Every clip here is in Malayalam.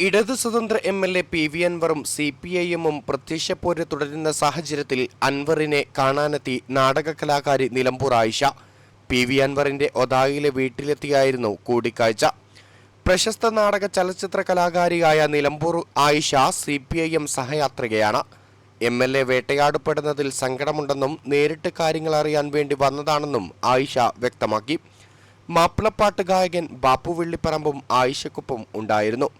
ഇടതു സ്വതന്ത്ര M L A P V അൻവറും C P I എമ്മും പ്രത്യക്ഷപ്പോര് തുടരുന്ന സാഹചര്യത്തിൽ അൻവറിനെ കാണാനെത്തി നാടക കലാകാരി നിലമ്പൂർ ആയിഷ. പി വി അൻവറിന്റെ ഒതായിലെ വീട്ടിലെത്തിയായിരുന്നു കൂടിക്കാഴ്ച. പ്രശസ്ത നാടക ചലച്ചിത്ര കലാകാരിയായ Nilambur Ayisha C P I M സഹയാത്രികയാണ്. M L A വേട്ടയാടപ്പെടുന്നതിൽ സങ്കടമുണ്ടെന്നും നേരിട്ട് കാര്യങ്ങൾ അറിയാൻ വേണ്ടി വന്നതാണെന്നും ആയിഷ വ്യക്തമാക്കി. മാപ്പിളപ്പാട്ട് ഗായകൻ ബാപ്പു വെള്ളിപ്പറമ്പും ആയിഷക്കൊപ്പം ഉണ്ടായിരുന്നു.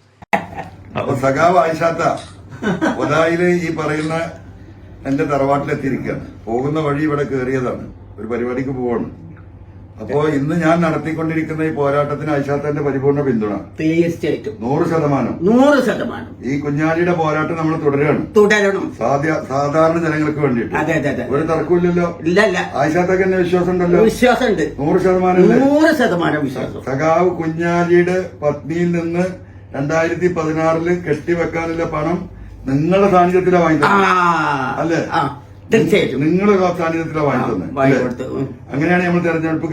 ഈ പറയുന്ന എന്റെ തറവാട്ടിലെത്തിയിരിക്കുകയാണ്. പോകുന്ന വഴി ഇവിടെ കയറിയതാണ്. ഒരു പരിപാടിക്ക് പോവാണ്. അപ്പോ ഇന്ന് ഞാൻ നടത്തിക്കൊണ്ടിരിക്കുന്ന ഈ പോരാട്ടത്തിന് ഐഷാത്തന്റെ പരിപൂർണ പിന്തുണ. തീർച്ചയായിട്ടും. നൂറ് ശതമാനം. നൂറ് ശതമാനം. ഈ കുഞ്ഞാലിയുടെ പോരാട്ടം നമ്മൾ തുടരുകയാണ് തുടരണം. സാധാരണ ജനങ്ങൾക്ക് വേണ്ടിയിട്ട്. അതെ അതെ അതെ. ഒരു തർക്കമില്ലല്ലോ ഇല്ല ഇല്ല. ആയിഷാത്തക്ക് തന്നെ വിശ്വാസം ഉണ്ടല്ലോ വിശ്വാസമുണ്ട്. നൂറ് ശതമാനം? നൂറ് ശതമാനം വിശ്വാസം. സഖാവ് കുഞ്ഞാലിയുടെ പത്നിയിൽ നിന്ന് രണ്ടായിരത്തി പതിനാറിൽ കെട്ടിവെക്കാനുള്ള പണം നിങ്ങളുടെ സാന്നിധ്യത്തിലാണ് വാങ്ങിക്കുന്നത് അല്ലേ? തീർച്ചയായിട്ടും. നിങ്ങളുടെ സാന്നിധ്യത്തിലാണ് വാങ്ങി തന്നെ വാങ്ങി കൊടുത്തു. ഉം. അങ്ങനെയാണ് നമ്മൾ തെരഞ്ഞെടുപ്പ്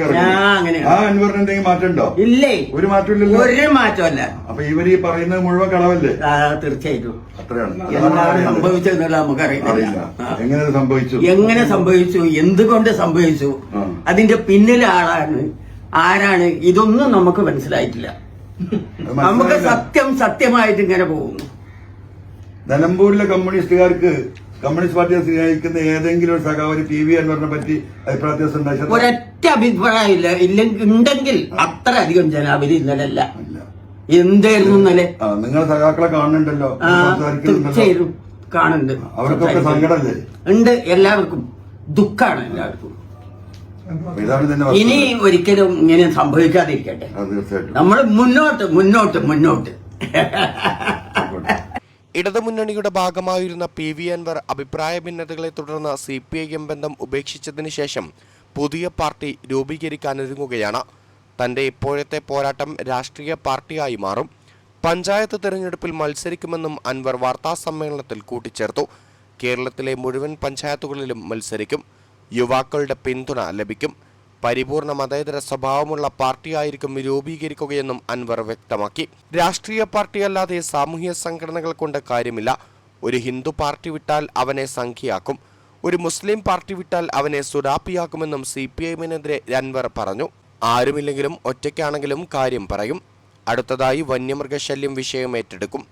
ആ, അൻവറിന് എന്തെങ്കിലും മാറ്റം ഉണ്ടോ ഇല്ലേ? ഒരു മാറ്റമില്ലല്ലോ? ഒരു മാറ്റമല്ല. അപ്പൊ ഇവർ ഈ പറയുന്നത് മുഴുവൻ കളവല്ലേ? തീർച്ചയായിട്ടും. അത്രയാണ്. സംഭവിച്ചതെന്നുള്ള നമുക്കറിയില്ല. എങ്ങനെ സംഭവിച്ചു? എങ്ങനെ സംഭവിച്ചു? എന്തുകൊണ്ട് സംഭവിച്ചു. അതിന്റെ പിന്നിലെ ആളാണ് ആരാണ്? ഇതൊന്നും നമുക്ക് മനസ്സിലായിട്ടില്ല. നമുക്ക്. സത്യം സത്യമായിട്ട് ഇങ്ങനെ പോകുന്നു. നിലമ്പൂരിലെ കമ്മ്യൂണിസ്റ്റുകാർക്ക് കമ്മ്യൂണിസ്റ്റ് പാർട്ടിയെ സ്നേഹിക്കുന്ന ഏതെങ്കിലും ഒരു സഖാവിന് പി വി അൻവറിനെ പറ്റി അഭിപ്രായ വ്യത്യാസം? ഒരൊറ്റ അഭിപ്രായമില്ല ഇല്ലെങ്കിൽ ഉണ്ടെങ്കിൽ അത്ര അധികം ജനാവലി ഇന്നലെ അല്ല. എന്തായിരുന്നു ഇന്നലെ? നിങ്ങൾ സഖാക്കളെ കാണുന്നുണ്ടല്ലോ. തീർച്ചയായും കാണുന്നുണ്ട്. അവർക്കൊക്കെ സങ്കടമല്ലേ? ഉണ്ട്. എല്ലാവർക്കും ദുഃഖാണ് എല്ലാവർക്കും. ഇനി ഒരിക്കലും ഇങ്ങനെ സംഭവിക്കാതിരിക്കട്ടെ. നമ്മൾ മുന്നോട്ട് മുന്നോട്ട് മുന്നോട്ട്. ഇടതുമുന്നണിയുടെ ഭാഗമായിരുന്ന പി വി അൻവർ അഭിപ്രായ ഭിന്നതകളെ തുടർന്ന് സി പി ഐ എം ബന്ധം ഉപേക്ഷിച്ചതിന് ശേഷം പുതിയ പാർട്ടി രൂപീകരിക്കാനൊരുങ്ങുകയാണ് തന്റെ ഇപ്പോഴത്തെ പോരാട്ടം രാഷ്ട്രീയ പാർട്ടിയായി മാറും. പഞ്ചായത്ത് തിരഞ്ഞെടുപ്പിൽ മത്സരിക്കുമെന്നും അൻവർ വാർത്താസമ്മേളനത്തിൽ കൂട്ടിച്ചേർത്തു. കേരളത്തിലെ മുഴുവൻ പഞ്ചായത്തുകളിലും മത്സരിക്കും. യുവാക്കളുടെ പിന്തുണ ലഭിക്കും. പരിപൂർണ മതേതര സ്വഭാവമുള്ള പാർട്ടിയായിരിക്കും രൂപീകരിക്കുകയെന്നും അൻവർ വ്യക്തമാക്കി. രാഷ്ട്രീയ പാർട്ടിയല്ലാതെ സാമൂഹ്യ സംഘടനകൾ കൊണ്ട് കാര്യമില്ല. ഒരു ഹിന്ദു പാർട്ടി വിട്ടാൽ അവനെ സംഖ്യയാക്കും. ഒരു മുസ്ലിം പാർട്ടി വിട്ടാൽ അവനെ സുരാപ്പിയാക്കുമെന്നും സി പി ഐഎമ്മിനെതിരെ അൻവർ പറഞ്ഞു. ആരുമില്ലെങ്കിലും ഒറ്റയ്ക്കാണെങ്കിലും കാര്യം പറയും. അടുത്തതായി വന്യമൃഗശല്യം വിഷയം ഏറ്റെടുക്കും.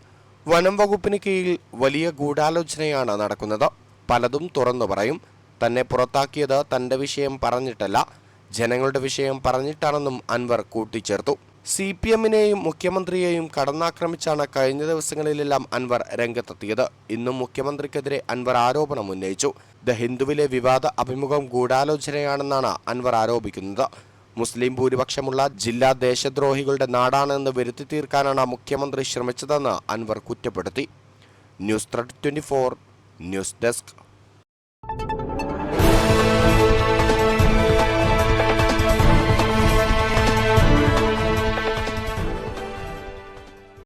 വനം വകുപ്പിന് കീഴിൽ വലിയ ഗൂഢാലോചനയാണ് നടക്കുന്നത്. പലതും തുറന്നു പറയും. തന്നെ പുറത്താക്കിയത് തന്റെ വിഷയം പറഞ്ഞിട്ടല്ല. ജനങ്ങളുടെ വിഷയം പറഞ്ഞിട്ടാണെന്നും അൻവർ കൂട്ടിച്ചേർത്തു. സി പി എമ്മിനെയും മുഖ്യമന്ത്രിയെയും കടന്നാക്രമിച്ചാണ് കഴിഞ്ഞ ദിവസങ്ങളിലെല്ലാം അൻവർ രംഗത്തെത്തിയത്. ഇന്നും മുഖ്യമന്ത്രിക്കെതിരെ അൻവർ ആരോപണം ഉന്നയിച്ചു. ദ ഹിന്ദുവിലെ വിവാദ അഭിമുഖം ഗൂഢാലോചനയാണെന്നാണ് അൻവർ ആരോപിക്കുന്നത്. മുസ്ലിം ഭൂരിപക്ഷമുള്ള ജില്ലാ ദേശദ്രോഹികളുടെ നാടാണെന്ന് വരുത്തി തീർക്കാനാണ് മുഖ്യമന്ത്രി ശ്രമിച്ചതെന്ന് അൻവർ കുറ്റപ്പെടുത്തി. News twenty news desk.